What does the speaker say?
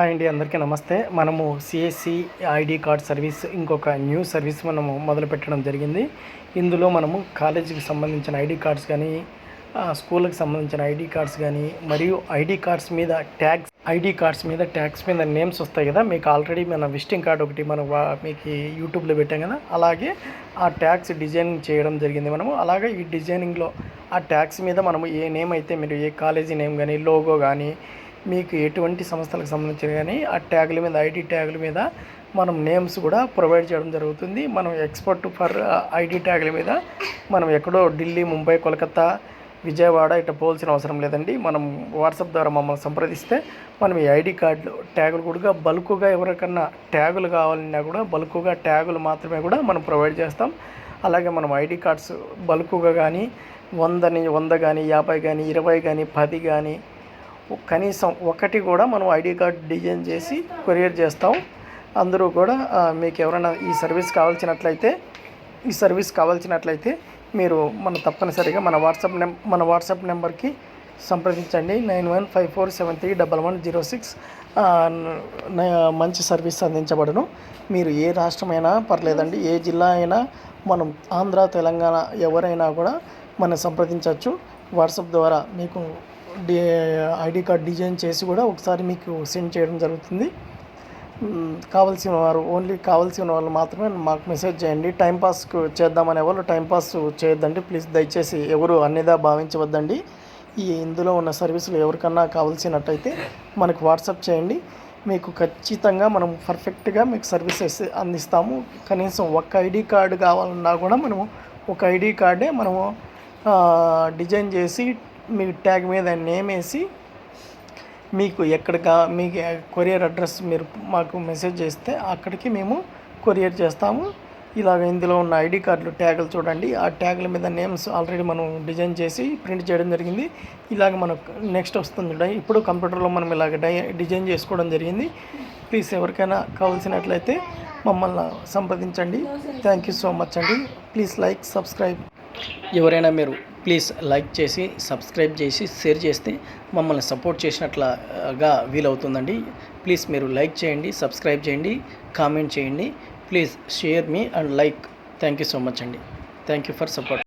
Hi అండి అందరికీ నమస్తే. మనము సిఎస్సి ఐడి కార్డ్ సర్వీస్ ఇంకొక న్యూ సర్వీస్ మనము మొదలు పెట్టడం జరిగింది. ఇందులో మనము కాలేజీకి సంబంధించిన ఐడి కార్డ్స్ కానీ ఆ, స్కూళ్ళకి సంబంధించిన ఐడి కార్డ్స్ కానీ మరియు ఐడి కార్డ్స్ మీద ట్యాగ్స్ ఐడి కార్డ్స్ మీద ట్యాగ్స్ మీద నేమ్స్ వస్తాయి కదా. మీకు ఆల్రెడీ మన విజిటింగ్ కార్డ్ ఒకటి మనం వా- మీకు యూట్యూబ్లో పెట్టాం కదా. అలాగే ఆ ట్యాగ్స్ డిజైనింగ్ చేయడం జరిగింది మనము. అలాగే ఈ డిజైనింగ్లో ఆ ట్యాగ్స్ మీద మనము ఏ నేమ్ అయితే మీరు ఏ కాలేజీ నేమ్ కానీ లోగో కానీ మీకు ఎటువంటి సంస్థలకు సంబంధించిన కానీ ఆ ట్యాగుల మీద ఐటీ ట్యాగుల మీద మనం నేమ్స్ కూడా ప్రొవైడ్ చేయడం జరుగుతుంది. మనం ఎక్స్పర్ట్ ఫర్ ఐడి ట్యాగుల మీద మనం ఎక్కడో ఢిల్లీ ముంబై కోల్కత్తా విజయవాడ ఇట్లా పోల్సిన అవసరం లేదండి. మనం వాట్సాప్ ద్వారా మమ్మల్ని సంప్రదిస్తే మనం ఈ ఐడి కార్డులు ట్యాగులు కూడా బల్క్గా ఎవరికన్నా ట్యాగులు కావాలన్నా కూడా బల్క్గా ట్యాగులు మాత్రమే కూడా మనం ప్రొవైడ్ చేస్తాం. అలాగే మనం ఐడి కార్డ్స్ బల్క్గా కానీ వందని వంద కానీ యాభై కానీ ఇరవై కానీ పది కానీ కనీసం ఒకటి కూడా మనం ఐడి కార్డ్ డిజైన్ చేసి కొరియర్ చేస్తాం. అందరూ కూడా మీకు ఎవరైనా ఈ సర్వీస్ కావాల్సినట్లయితే ఈ సర్వీస్ కావాల్సినట్లయితే మీరు మన తప్పనిసరిగా మన వాట్సాప్ నెం మన వాట్సాప్ నెంబర్కి సంప్రదించండి. Nine one five four seven three double one zero six. మంచి సర్వీస్ అందించబడును. మీరు ఏ రాష్ట్రమైనా పర్లేదండి ఏ జిల్లా అయినా మనం ఆంధ్ర తెలంగాణ ఎవరైనా కూడా మనం సంప్రదించవచ్చు. వాట్సాప్ ద్వారా మీకు ఐడి కార్డ్ డిజైన్ చేసి కూడా ఒకసారి మీకు సెండ్ చేయడం జరుగుతుంది. కావాల్సిన వారు ఓన్లీ కావాల్సిన వాళ్ళు మాత్రమే మాకు మెసేజ్ చేయండి. టైంపాస్ చేద్దామనే వాళ్ళు టైంపాస్ చేయొద్దండి. ప్లీజ్ దయచేసి ఎవరు అన్నిదా భావించవద్దండి. ఈ ఇందులో ఉన్న సర్వీసులు ఎవరికన్నా కావాల్సినట్టయితే మనకు వాట్సాప్ చేయండి. మీకు ఖచ్చితంగా మనం పర్ఫెక్ట్గా మీకు సర్వీసెస్ అందిస్తాము. కనీసం ఒక్క ఐడి కార్డు కావాలన్నా కూడా మనము ఒక ఐడి కార్డే మనము డిజైన్ చేసి మీ ట్యాగ్ మీద నేమ్ వేసి మీకు ఎక్కడికా మీకు కొరియర్ అడ్రస్ మీరు మాకు మెసేజ్ చేస్తే అక్కడికి మేము కొరియర్ చేస్తాము. ఇలాగ ఇందులో ఉన్న ఐడి కార్డులు ట్యాగులు చూడండి. ఆ ట్యాగుల మీద నేమ్స్ ఆల్రెడీ మనం డిజైన్ చేసి ప్రింట్ చేయడం జరిగింది. ఇలాగ మనకు నెక్స్ట్ వస్తుంది. ఇప్పుడు కంప్యూటర్లో మనం ఇలాగ డై డిజైన్ చేసుకోవడం జరిగింది. ప్లీజ్ ఎవరికైనా కావాల్సినట్లయితే మమ్మల్ని సంప్రదించండి. థ్యాంక్ యూ సో మచ్ అండి. Please like subscribe. ఎవరైనా మీరు ప్లీజ్ లైక్ చేసి సబ్స్క్రైబ్ చేసి షేర్ చేస్తే మమ్మల్ని సపోర్ట్ చేసినట్లుగా వీలవుతుందండి. ప్లీజ్ మీరు లైక్ చేయండి సబ్స్క్రైబ్ చేయండి కామెంట్ చేయండి. Please share me and like. Thank you so much అండి. Thank you for support.